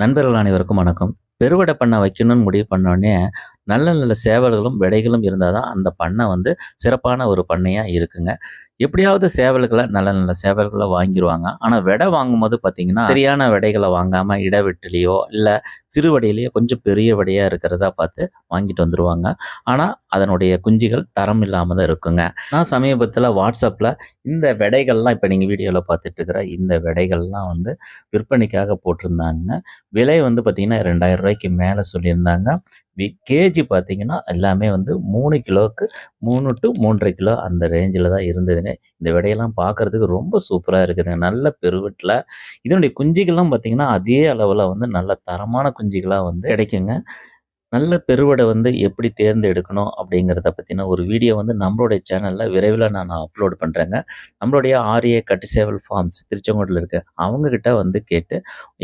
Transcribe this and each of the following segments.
நண்பர்கள் அனைவருக்கும் வணக்கம். பெருவடை பண்ணை வைக்கணும்னு முடிவு பண்ணோடனே நல்ல நல்ல சேவல்களும் விடைகளும் இருந்தால் தான் அந்த பண்ணை வந்து சிறப்பான ஒரு பண்ணையாக இருக்குங்க. எப்படியாவது சேவல்களை நல்ல நல்ல சேவல்களை வாங்கிடுவாங்க ஆனால் விடை வாங்கும்போது பார்த்தீங்கன்னா சரியான விடைகளை வாங்காமல் இடவெட்டிலையோ இல்லை சிறுவடியிலையோ கொஞ்சம் பெரிய விடையாக இருக்கிறதா பார்த்து வாங்கிட்டு வந்துடுவாங்க ஆனால் அதனுடைய குஞ்சுகள் தரம் இல்லாமல் தான் இருக்குங்க. நான் சமீபத்தில் வாட்ஸ்அப்பில் இந்த விடைகள்லாம் இப்போ நீங்கள் வீடியோவில் பார்த்துட்டு இருக்கிற இந்த விடைகள்லாம் வந்து விற்பனைக்காக போட்டிருந்தாங்க. விலை வந்து பார்த்திங்கன்னா ரெண்டாயிரம் ரூபாய்க்கு மேலே சொல்லியிருந்தாங்க. கேஜி பார்த்தீங்கன்னா எல்லாமே வந்து மூணு கிலோவுக்கு மூணு டு மூன்றரை கிலோ அந்த ரேஞ்சில் தான் இருந்ததுங்க. இந்த விடையெல்லாம் பார்க்குறதுக்கு ரொம்ப சூப்பராக இருக்குதுங்க. நல்ல பெருவெட்டில். இதனுடைய குஞ்சுகள்லாம் பார்த்தீங்கன்னா அதே அளவில் வந்து நல்ல தரமான குஞ்சுகளாக வந்து கிடைக்குங்க. நல்ல பெருவடை வந்து எப்படி தேர்ந்தெடுக்கணும் அப்படிங்கிறத பற்றின ஒரு வீடியோ வந்து நம்மளுடைய சேனலில் விரைவில் நான் அப்லோட் பண்ணுறேங்க நம்மளுடைய ஆர்ஏ கட்டிசேவல் ஃபார்ம்ஸ் திருச்செங்கோட்டில் இருக்க அவங்கக்கிட்ட வந்து கேட்டு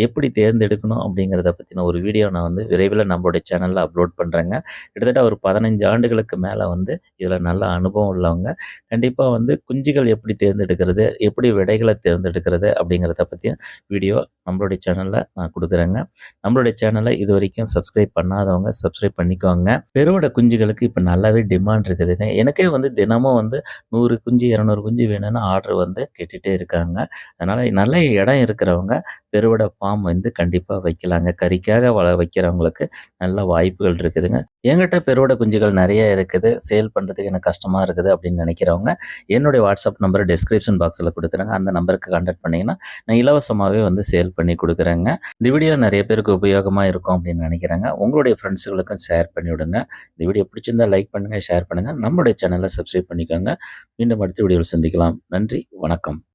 எப்படி தேர்ந்தெடுக்கணும் அப்படிங்கிறத பற்றின ஒரு வீடியோ நான் வந்து விரைவில் நம்மளுடைய சேனலில் அப்லோட் பண்ணுறேங்க கிட்டத்தட்ட ஒரு பதினஞ்சு ஆண்டுகளுக்கு மேலே வந்து இதில் நல்ல அனுபவம் உள்ளவங்க. கண்டிப்பாக வந்து குஞ்சுகள் எப்படி தேர்ந்தெடுக்கிறது எப்படி விடைகளை தேர்ந்தெடுக்கிறது அப்படிங்கிறத பற்றின வீடியோ நம்மளுடைய சேனலில் நான் கொடுக்குறேங்க. நம்மளுடைய சேனலை இது வரைக்கும் சப்ஸ்கிரைப் பண்ணாதவங்க சப்ஸ்கிரைப் பண்ணிக்கோங்க. பெருவடை குஞ்சுகளுக்கு இப்போ நல்லாவே டிமாண்ட் இருக்குதுங்க எனக்கே வந்து தினமும் வந்து நூறு குஞ்சு இரநூறு குஞ்சு வேணும்னு ஆர்டர் வந்து கேட்டுகிட்டே இருக்காங்க. அதனால் நல்ல இடம் இருக்கிறவங்க பெருவடை ஃபார்ம் வந்து கண்டிப்பாக வைக்கலாங்க. கறிக்காக வள வைக்கிறவங்களுக்கு நல்ல வாய்ப்புகள் இருக்குதுங்க. என்கிட்ட பெருவிட குஞ்சுகள் நிறைய இருக்குது. சேல் பண்ணுறதுக்கு எனக்கு கஷ்டமாக இருக்குது அப்படின்னு நினைக்கிறவங்க என்னுடைய வாட்ஸ்அப் நம்பர் டிஸ்கிரிப்ஷன் பாக்ஸில் கொடுக்குறேங்க. அந்த நம்பருக்கு கான்டாக்ட் பண்ணிங்கன்னா நான் இலவசமாகவே வந்து சேல் பண்ணி கொடுக்குறேங்க. இந்த வீடியோ நிறைய பேருக்கு உபயோகமாக இருக்கும் அப்படின்னு நினைக்கிறேங்க. உங்களுடைய ஃப்ரெண்ட்ஸுகளுக்கும் ஷேர் பண்ணிவிடுங்க இந்த வீடியோ பிடிச்சிருந்தா லைக் பண்ணுங்கள் ஷேர் பண்ணுங்கள் நம்மளுடைய சேனலை சப்ஸ்கிரைப் பண்ணிக்கோங்க. மீண்டும் அடுத்த வீடியோவில் சந்திக்கலாம். நன்றி வணக்கம்.